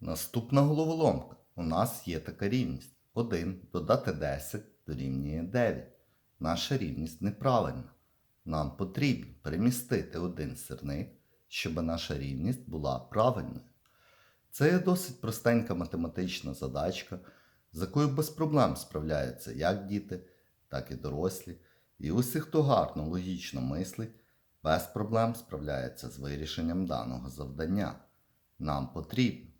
Наступна головоломка. У нас є така рівність. 1 додати 10 дорівнює 9. Наша рівність неправильна. Нам потрібно перемістити один сирник, щоб наша рівність була правильною. Це є досить простенька математична задачка, з якою без проблем справляються як діти, так і дорослі. І усі, хто гарно логічно мислить, без проблем справляється з вирішенням даного завдання. Нам потрібно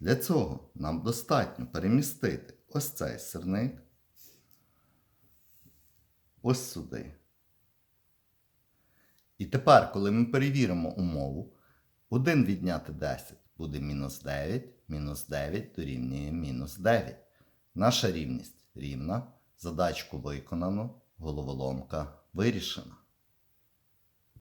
Для цього нам достатньо перемістити ось цей сирник ось сюди. І тепер, коли ми перевіримо умову, 1 відняти 10 буде мінус 9, мінус 9 дорівнює мінус 9. Наша рівність рівна, задачку виконано, головоломка вирішена.